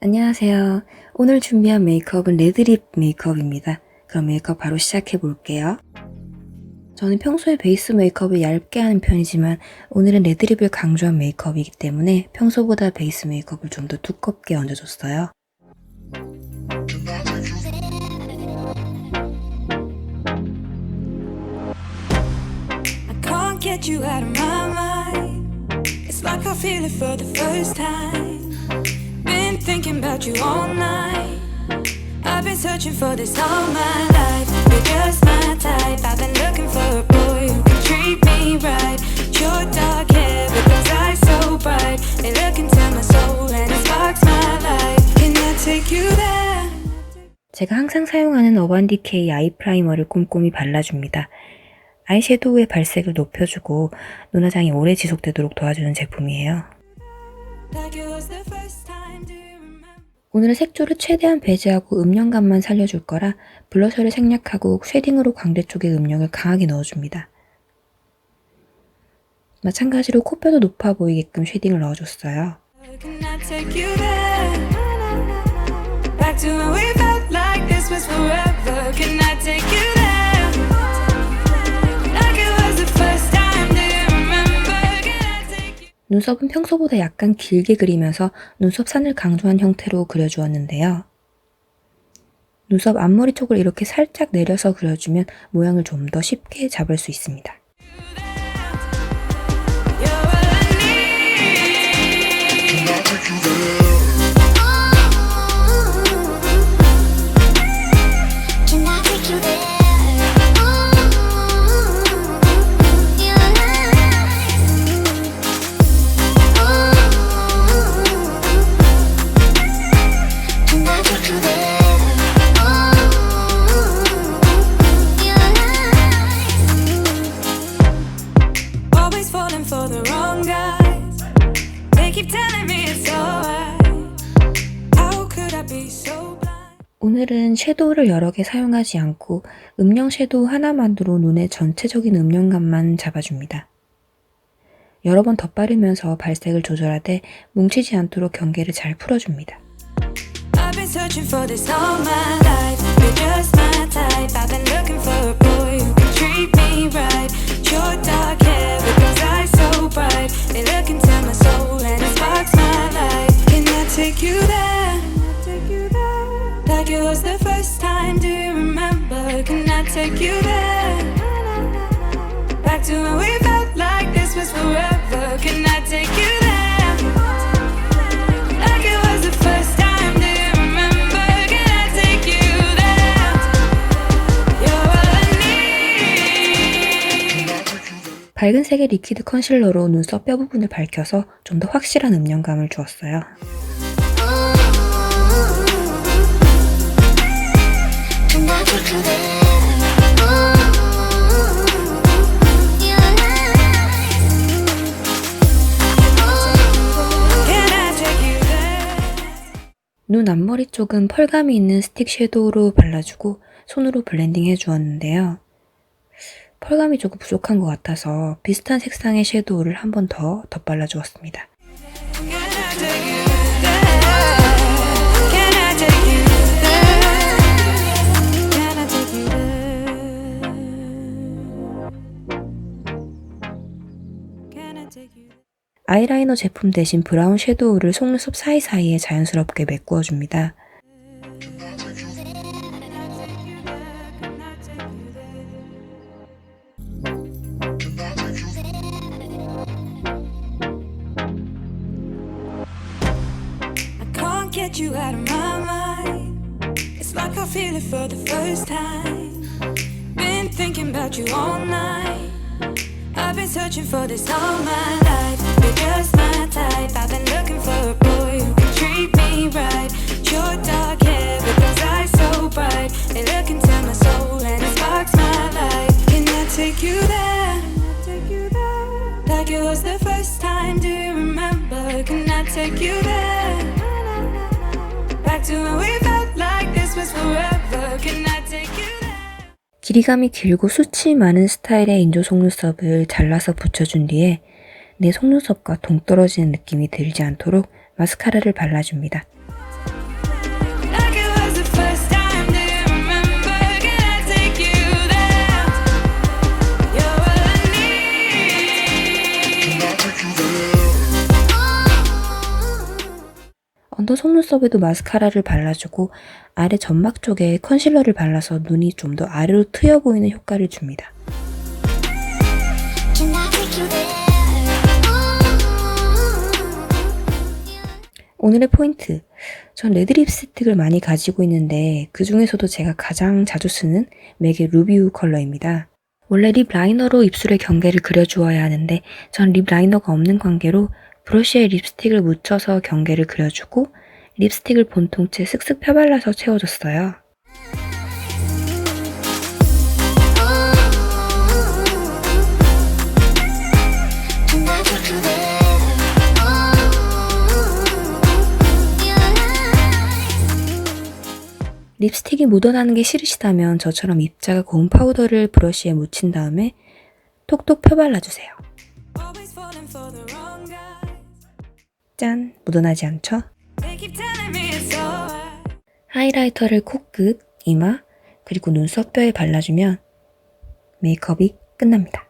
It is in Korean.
안녕하세요. 오늘 준비한 메이크업은 레드립 메이크업입니다. 그럼 메이크업 바로 시작해 볼게요. 저는 평소에 베이스 메이크업을 얇게 하는 편이지만 오늘은 레드립을 강조한 메이크업이기 때문에 평소보다 베이스 메이크업을 좀 더 두껍게 얹어줬어요. Like I feel it for the first time. Been thinking about you all night. I've been searching for this all my life. You're just my type. I've been looking for a boy who can treat me right. Your dark hair with those eyes so bright. They look into my soul and it sparks my life. Can I take you there? 제가 항상 사용하는 어반디케이 아이 프라이머를 꼼꼼히 발라줍니다. 아이섀도우의 발색을 높여주고 눈화장이 오래 지속되도록 도와주는 제품이에요. 오늘은 색조를 최대한 배제하고 음영감만 살려줄 거라 블러셔를 생략하고 쉐딩으로 광대 쪽에 음영을 강하게 넣어줍니다. 마찬가지로 코뼈도 높아 보이게끔 쉐딩을 넣어줬어요. 눈썹은 평소보다 약간 길게 그리면서 눈썹 산을 강조한 형태로 그려주었는데요. 눈썹 앞머리 쪽을 이렇게 살짝 내려서 그려주면 모양을 좀 더 쉽게 잡을 수 있습니다. 섀도우를 여러 개 사용하지 않고 음영 섀도우 하나만으로 눈의 전체적인 음영감만 잡아줍니다. 여러 번 덧바르면서 발색을 조절하되 뭉치지 않도록 경계를 잘 풀어줍니다. Like it was the first time. Do you remember? Can I take you there? Back to when we felt like this was forever. Can I take you there? Like it was the first time. Do you remember? Can I take you there? You're what I need. 밝은 색의 리퀴드 컨실러로 눈썹 뼈 부분을 밝혀서 좀 더 확실한 음영감을 주었어요. 눈 앞머리 쪽은 펄감이 있는 스틱 섀도우로 발라주고 손으로 블렌딩 해주었는데요. 펄감이 조금 부족한 것 같아서 비슷한 색상의 섀도우를 한 번 더 덧발라주었습니다. 아이라이너 제품 대신 브라운 섀도우를 속눈썹 사이사이에 자연스럽게 메꾸어줍니다. I've been searching for this all my life. You're just my type. I've been looking for a boy who can treat me right. Your dark hair with those eyes so bright. They look into my soul and it sparks my life. Can I take you there? Like it was the first time. Do you remember? Can I take you there? Back to when we felt like this was forever. Can 길이감이 길고 숱이 많은 스타일의 인조 속눈썹을 잘라서 붙여준 뒤에 내 속눈썹과 동떨어지는 느낌이 들지 않도록 마스카라를 발라줍니다. 언더 속눈썹에도 마스카라를 발라주고 아래 점막 쪽에 컨실러를 발라서 눈이 좀 더 아래로 트여 보이는 효과를 줍니다. 오늘의 포인트. 전 레드 립스틱을 많이 가지고 있는데 그 중에서도 제가 가장 자주 쓰는 맥의 루비우 컬러입니다. 원래 립 라이너로 입술의 경계를 그려주어야 하는데 전 립 라이너가 없는 관계로 브러쉬에 립스틱을 묻혀서 경계를 그려주고 립스틱을 본통째 쓱쓱 펴발라서 채워줬어요. 립스틱이 묻어나는 게 싫으시다면 저처럼 입자가 고운 파우더를 브러쉬에 묻힌 다음에 톡톡 펴발라주세요. 짠! 묻어나지 않죠? 하이라이터를 코끝, 이마, 그리고 눈썹 뼈에 발라주면 메이크업이 끝납니다.